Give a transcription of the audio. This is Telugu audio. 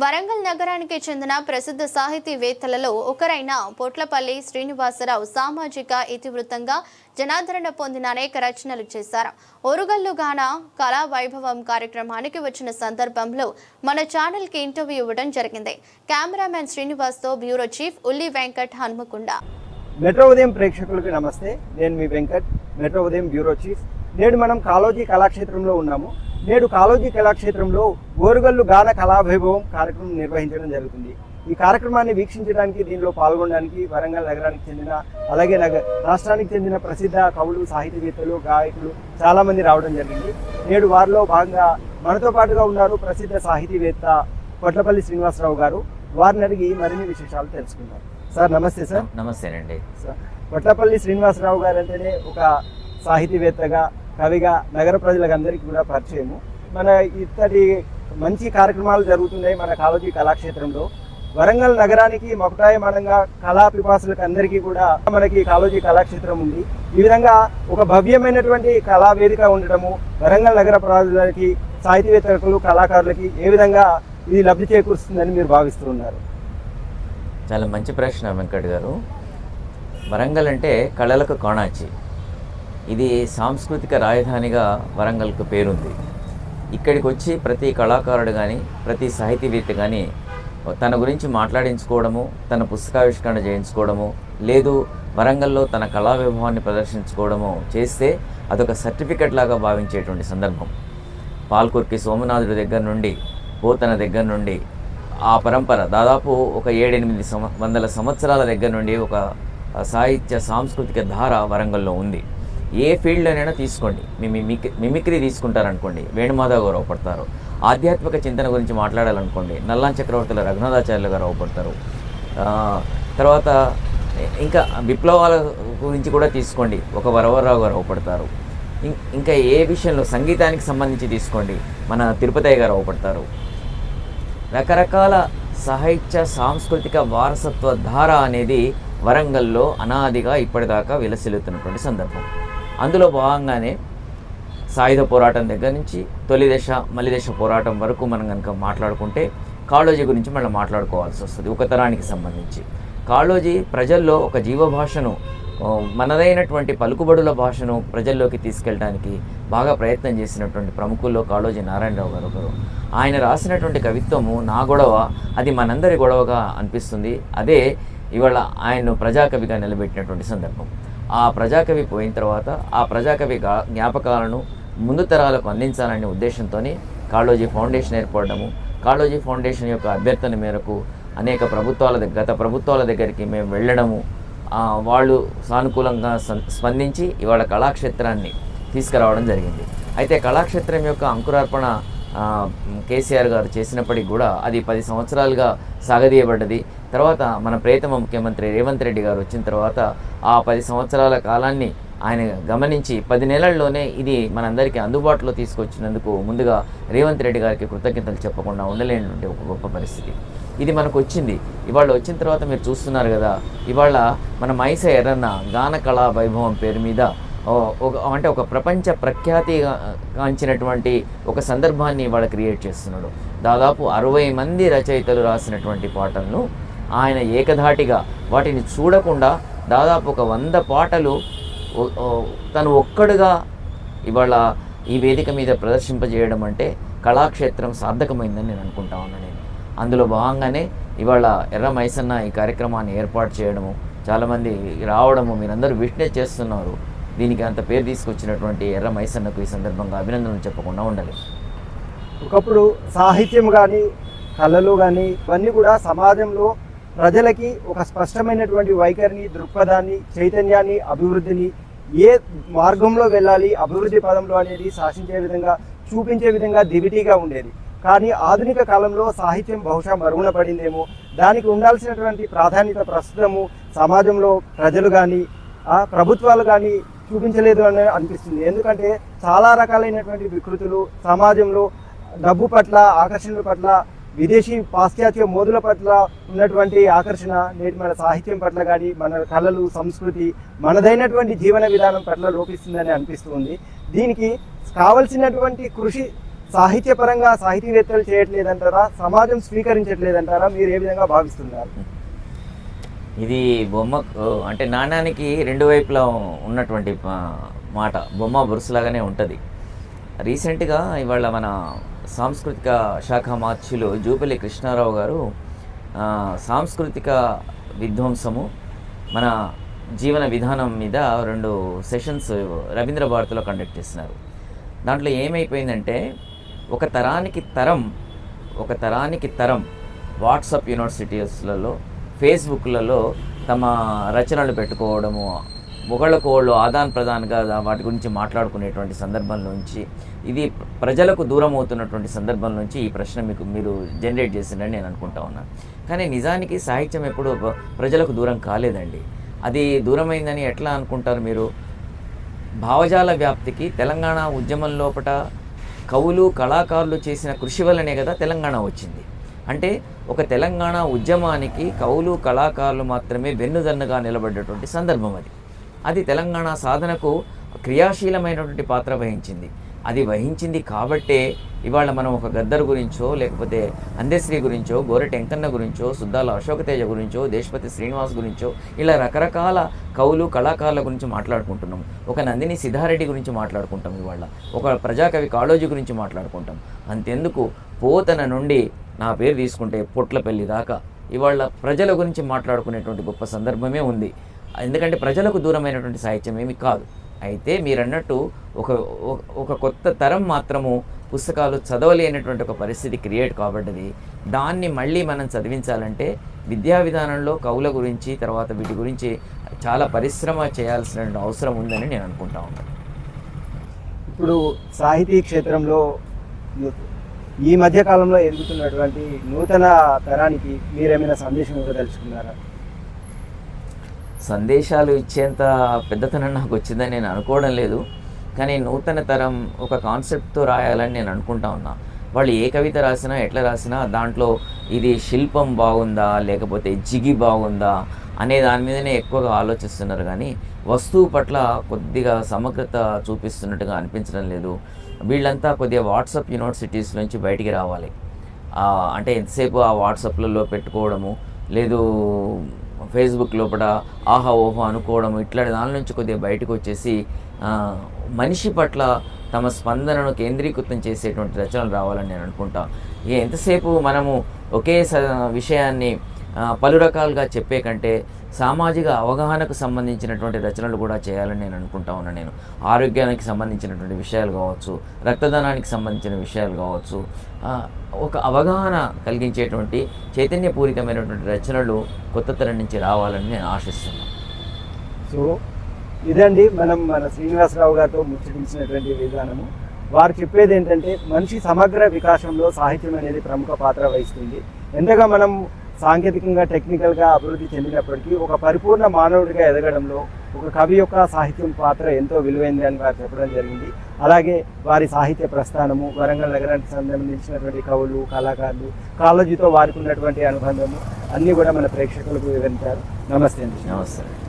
వరంగల్ నగరానికి చెందిన ప్రసిద్ధ సాహితీవేత్తలలో ఒకరైన పొట్లపల్లి శ్రీనివాసరావు సామాజిక ఇతివృత్తంగా జనాదరణ పొందిన అనేక రచనలు చేశారు. ఒరుగల్లు గాన కళా వైభవం కార్యక్రమానికి వచ్చిన సందర్భంలో మన ఛానల్కి ఇంటర్వ్యూ ఇవ్వడం జరిగింది. కెమెరామెన్ శ్రీనివాస్తో బ్యూరో చీఫ్ ఉల్లి వెంకట్ హన్మకొండ. మెట్రో ఉదయం ప్రేక్షకులకు నమస్తే. నేను మీ Venkat metro Udayam bureau chief. నేడు మనం కాలోజీ కళాక్షేత్రంలో ఉన్నాము. నేడు కాలోజీ కళాక్షేత్రంలో ఓరుగల్లు గాన కళావైభవం కార్యక్రమం నిర్వహించడం జరుగుతుంది. ఈ కార్యక్రమాన్ని వీక్షించడానికి దీనిలో పాల్గొనడానికి వరంగల్ నగరానికి చెందిన అలాగే నగ రాష్ట్రానికి చెందిన ప్రసిద్ధ కవులు సాహితీవేత్తలు గాయకులు చాలా మంది రావడం జరిగింది. నేడు వారిలో భాగంగా మనతో పాటుగా ఉన్నారు ప్రసిద్ధ సాహితీవేత్త పొట్లపల్లి శ్రీనివాసరావు గారు. వారిని అడిగి మరిన్ని విశేషాలు తెలుసుకుందాం. సార్ నమస్తే సార్. నమస్తేనండి. సార్, కొట్లపల్లి శ్రీనివాసరావు గారు అంటేనే ఒక సాహితీవేత్తగా కవిగా నగర ప్రజలకు అందరికీ కూడా పరిచయము. మన ఇత్తడి మంచి కార్యక్రమాలు జరుగుతున్నాయి మన కాలోజీ కళాక్షేత్రంలో. వరంగల్ నగరానికి మకుటాయమానంగా కళా పిపాసులకు అందరికీ కూడా మనకి కాలోజీ కళాక్షేత్రం ఉంది. ఈ విధంగా ఒక భవ్యమైనటువంటి కళా వేదిక ఉండడము వరంగల్ నగర ప్రజలకి సాహితీవేత్తలకు కళాకారులకి ఏ విధంగా ఇది లబ్ధి చేకూరుస్తుందని మీరు భావిస్తున్నారు? చాలా మంచి ప్రశ్న వెంకట్ గారు. వరంగల్ అంటే కళలకు కోణాచి. ఇది సాంస్కృతిక రాజధానిగా వరంగల్కు పేరుంది. ఇక్కడికి వచ్చి ప్రతి కళాకారుడు కానీ ప్రతి సాహితీవేత్త కానీ తన గురించి మాట్లాడించుకోవడము తన పుస్తకావిష్కరణ చేయించుకోవడము లేదు వరంగల్లో తన కళా వైభవాన్ని ప్రదర్శించుకోవడము చేస్తే అదొక సర్టిఫికెట్ లాగా భావించేటువంటి సందర్భం. పాల్కుర్కి సోమనాథుడి దగ్గర నుండి పోతన దగ్గర నుండి ఆ పరంపర దాదాపు ఒక ఏడెనిమిది సంవ వందల సంవత్సరాల దగ్గర నుండి ఒక సాహిత్య సాంస్కృతిక ధార వరంగల్లో ఉంది. ఏ ఫీల్డ్లోనైనా తీసుకోండి. మీ మిమిక్ మిమిక్రీ తీసుకుంటారనుకోండి. వేణుమాధవ్ గారు అవపడతారు. ఆధ్యాత్మిక చింతన గురించి మాట్లాడాలనుకోండి. నల్లాన్ చక్రవర్తుల రఘునాథాచార్యులు గారు అవపడతారు. తర్వాత ఇంకా విప్లవాల గురించి కూడా తీసుకోండి. ఒక వరవరరావు గారు అవపడతారు. ఇంకా ఏ విషయంలో సంగీతానికి సంబంధించి తీసుకోండి. మన తిరుపతయ్య గారు అవపడతారు. రకరకాల సాహిత్య సాంస్కృతిక వారసత్వ ధార అనేది వరంగల్లో అనాదిగా ఇప్పటిదాకా విలసిల్లుతున్నటువంటి సందర్భం. అందులో భాగంగానే సాయుధ పోరాటం దగ్గర నుంచి తొలి దశ మలి దశ పోరాటం వరకు మనం కనుక మాట్లాడుకుంటే కాళోజీ గురించి మళ్ళీ మాట్లాడుకోవాల్సి వస్తుంది ఒక తరానికి సంబంధించి. కాళోజీ ప్రజల్లో ఒక జీవభాషను మనదైనటువంటి పలుకుబడుల భాషను ప్రజల్లోకి తీసుకెళ్ళడానికి బాగా ప్రయత్నం చేసినటువంటి ప్రముఖుల్లో కాళోజీ నారాయణరావు గారు ఒకరు. ఆయన రాసినటువంటి కవిత్వము నా గొడవ అది మనందరి గొడవగా అనిపిస్తుంది. అదే ఇవాళ ఆయన్ను ప్రజాకవిగా నిలబెట్టినటువంటి సందర్భం. ఆ ప్రజాకవి పోయిన తర్వాత ఆ ప్రజాకవి జ్ఞాపకాలను ముందు తరాలకు అందించాలనే ఉద్దేశంతో కాళోజీ ఫౌండేషన్ ఏర్పడము. కాళోజీ ఫౌండేషన్ యొక్క అభ్యర్థన మేరకు అనేక ప్రభుత్వాల దగ్గర గత ప్రభుత్వాల దగ్గరికి మేము వెళ్ళడము. వాళ్ళు సానుకూలంగా స్పందించి ఇవాళ కళాక్షేత్రాన్ని తీసుకురావడం జరిగింది. అయితే కళాక్షేత్రం యొక్క అంకురార్పణ కేసీఆర్ గారు చేసినప్పటికి కూడా అది పది సంవత్సరాలుగా సాగదీయబడ్డది. తర్వాత మన ప్రియతమ ముఖ్యమంత్రి రేవంత్ రెడ్డి గారు వచ్చిన తర్వాత ఆ పది సంవత్సరాల కాలాన్ని ఆయన గమనించి పది నెలల్లోనే ఇది మనందరికీ అందుబాటులో తీసుకొచ్చినందుకు ముందుగా రేవంత్ రెడ్డి గారికి కృతజ్ఞతలు చెప్పకుండా ఉండలేనటువంటి ఒక గొప్ప పరిస్థితి. ఇది మనకు వచ్చింది. ఇవాళ వచ్చిన తర్వాత మీరు చూస్తున్నారు కదా ఇవాళ మన మైస ఎర్రన్న గాన కళా వైభవం పేరు మీద ఒక అంటే ఒక ప్రపంచ ప్రఖ్యాతి కాంచినటువంటి ఒక సందర్భాన్ని ఇవాళ క్రియేట్ చేస్తున్నాడు. దాదాపు అరవై మంది రచయితలు రాసినటువంటి పాటలను ఆయన ఏకధాటిగా వాటిని చూడకుండా దాదాపు ఒక వంద పాటలు తను ఒక్కడుగా ఇవాళ ఈ వేదిక మీద ప్రదర్శింపజేయడం అంటే కళాక్షేత్రం సార్థకమైందని నేను అనుకుంటా ఉన్నాను నేను. అందులో భాగంగానే ఇవాళ ఎర్ర మైసన్న ఈ కార్యక్రమాన్ని ఏర్పాటు చేయడము చాలామంది రావడము మీరందరూ విట్నెస్ చేస్తున్నారు. దీనికి అంత పేరు తీసుకొచ్చినటువంటి ఎర్ర మైసన్నకు ఈ సందర్భంగా అభినందనలు చెప్పకుండా ఉండాలి. ఒకప్పుడు సాహిత్యం కానీ కళలు కానీ ఇవన్నీ కూడా సమాజంలో ప్రజలకి ఒక స్పష్టమైనటువంటి వైఖరిని దృక్పథాన్ని చైతన్యాన్ని అభివృద్ధిని ఏ మార్గంలో వెళ్ళాలి అభివృద్ధి పదంలో అనేది శాసించే విధంగా చూపించే విధంగా దివిటీగా ఉండేది. కానీ ఆధునిక కాలంలో సాహిత్యం బహుశా మరుగున పడిందేమో దానికి ఉండాల్సినటువంటి ప్రాధాన్యత ప్రస్తుతము సమాజంలో ప్రజలు కానీ ప్రభుత్వాలు కానీ చూపించలేదు అని అనిపిస్తుంది. ఎందుకంటే చాలా రకాలైనటువంటి వికృతులు సమాజంలో డబ్బు పట్ల ఆకర్షణల పట్ల విదేశీ పాశ్చాత్య మోదుల పట్ల ఉన్నటువంటి ఆకర్షణ నేటి మన సాహిత్యం పట్ల కానీ మన కళలు సంస్కృతి మనదైనటువంటి జీవన విధానం పట్ల లోపిస్తుందని అనిపిస్తుంది. దీనికి కావలసినటువంటి కృషి సాహిత్యపరంగా సాహితీవేత్తలు చేయట్లేదంటారా? సమాజం స్వీకరించట్లేదంటారా? మీరు ఏ విధంగా భావిస్తున్నారు? ఇది బొమ్మకు అంటే నాణ్యానికి రెండు వైపులా ఉన్నటువంటి మాట బొమ్మ బురుసులాగానే ఉంటుంది. రీసెంట్గా ఇవాళ మన సాంస్కృతిక శాఖ మార్చులు జూపల్లి కృష్ణారావు గారు సాంస్కృతిక విధ్వంసము మన జీవన విధానం మీద రెండు సెషన్స్ రవీంద్ర భారతిలో కండక్ట్ చేస్తున్నారు. దాంట్లో ఏమైపోయిందంటే ఒక తరానికి తరం ఒక తరానికి తరం వాట్సాప్ యూనివర్సిటీస్లలో ఫేస్బుక్లలో తమ రచనలు పెట్టుకోవడము ఒకళ్ళకోళ్ళు ఆదాన్ ప్రదాన్గా వాటి గురించి మాట్లాడుకునేటువంటి సందర్భం నుంచి ఇది ప్రజలకు దూరం అవుతున్నటువంటి సందర్భం నుంచి ఈ ప్రశ్న మీకు మీరు జనరేట్ చేసిందని నేను అనుకుంటా ఉన్నాను కానీ నిజానికి సాహిత్యం ఎప్పుడు ప్రజలకు దూరం కాలేదండి. అది దూరమైందని ఎట్లా అనుకుంటారు మీరు? భావజాల వ్యాప్తికి తెలంగాణ ఉద్యమం లోపట కవులు కళాకారులు చేసిన కృషి వల్లనే కదా తెలంగాణ వచ్చింది. అంటే ఒక తెలంగాణ ఉద్యమానికి కవులు కళాకారులు మాత్రమే వెన్నుదన్నుగా నిలబడ్డటువంటి సందర్భం అది. అది తెలంగాణ సాధనకు క్రియాశీలమైనటువంటి పాత్ర వహించింది. అది వహించింది కాబట్టే ఇవాళ మనం ఒక గద్దర్ గురించో లేకపోతే అందశ్రీ గురించో గోరె టెంకన్న గురించో సుద్దాల అశోక తేజ గురించో దేశపతి శ్రీనివాస్ గురించో ఇలా రకరకాల కవులు కళాకారుల గురించి మాట్లాడుకుంటున్నాం. ఒక నందిని సిద్ధారెడ్డి గురించి మాట్లాడుకుంటాం ఇవాళ. ఒక ప్రజాకవి కాళోజీ గురించి మాట్లాడుకుంటాం. అంతెందుకు? పోతన నుండి నా పేరు తీసుకుంటే పొట్లపల్లి దాకా. ఇవాళ ప్రజల గురించి మాట్లాడుకునేటువంటి గొప్ప సందర్భమే ఉంది. ఎందుకంటే ప్రజలకు దూరమైనటువంటి సాహిత్యం ఏమి కాదు. అయితే మీరన్నట్టు ఒక ఒక- ఒక కొత్త తరం మాత్రము పుస్తకాలు చదవలేనటువంటి ఒక పరిస్థితి క్రియేట్ కాబడ్డది. దాన్ని మళ్ళీ మనం చదివించాలంటే విద్యా విధానంలో కవుల గురించి తర్వాత వీటి గురించి చాలా పరిశ్రమ చేయాల్సిన అవసరం ఉందని నేను అనుకుంటా ఉన్నాను. ఇప్పుడు సాహితీ క్షేత్రంలో ఈ మధ్య కాలంలో ఎదుగుతున్నటువంటి నూతన తరానికి మీరేమైనా సందేశం ఇవ్వదలుచుకున్నారా సందేశాలు ఇచ్చేంత పెద్దతనం నాకు వచ్చిందని నేను అనుకోవడం లేదు. కానీ నూతన తరం ఒక కాన్సెప్ట్తో రాయాలని నేను అనుకుంటా ఉన్నా. వాళ్ళు ఏ కవిత రాసినా ఎట్లా రాసినా దాంట్లో ఇది శిల్పం బాగుందా లేకపోతే జిగి బాగుందా అనే దాని మీదనే ఎక్కువగా ఆలోచిస్తున్నారు. కానీ వస్తువు పట్ల కొద్దిగా సమగ్రత చూపిస్తున్నట్టుగా అనిపించడం లేదు. వీళ్ళంతా కొద్దిగా వాట్సాప్ యూనివర్సిటీస్ నుంచి బయటికి రావాలి. అంటే ఎంతసేపు ఆ వాట్సాప్లలో పెట్టుకోవడము లేదు ఫేస్బుక్ లోపల ఆహా ఓహో అనుకోవడం ఇట్లాంటి దాని నుంచి కొద్దిగా బయటకు వచ్చేసి మనిషి పట్ల తమ స్పందనను కేంద్రీకృతం చేసేటువంటి రచనలు రావాలని నేను అనుకుంటా. ఎంతసేపు మనము ఒకే స విషయాన్ని పలు రకాలుగా చెప్పే కంటే సామాజిక అవగాహనకు సంబంధించినటువంటి రచనలు కూడా చేయాలని నేను అనుకుంటా ఉన్నాను నేను. ఆరోగ్యానికి సంబంధించినటువంటి విషయాలు కావచ్చు రక్తదానానికి సంబంధించిన విషయాలు కావచ్చు ఒక అవగాహన కలిగించేటువంటి చైతన్యపూరితమైనటువంటి రచనలు కొత్త తరం నుంచి రావాలని నేను ఆశిస్తున్నాను సో ఇదండి మనం మన శ్రీనివాసరావు గారితో ముచ్చటించినటువంటి విధానము. వారు చెప్పేది ఏంటంటే మనిషి సమగ్ర వికాసంలో సాహిత్యం అనేది ప్రముఖ పాత్ర వహిస్తుంది. ఎంతగా మనం సాంకేతికంగా టెక్నికల్గా అభివృద్ధి చెందినప్పటికీ ఒక పరిపూర్ణ మానవుడిగా ఎదగడంలో ఒక కవి యొక్క సాహిత్యం పాత్ర ఎంతో విలువైంది అని వారు చెప్పడం జరిగింది. అలాగే వారి సాహిత్య ప్రస్థానము వరంగల్ నగరానికి సంబంధించినటువంటి కవులు కళాకారులు కాలేజీతో వారికి ఉన్నటువంటి అనుబంధము అన్నీ కూడా మన ప్రేక్షకులకు వివరించారు. నమస్తే అండి. నమస్తే.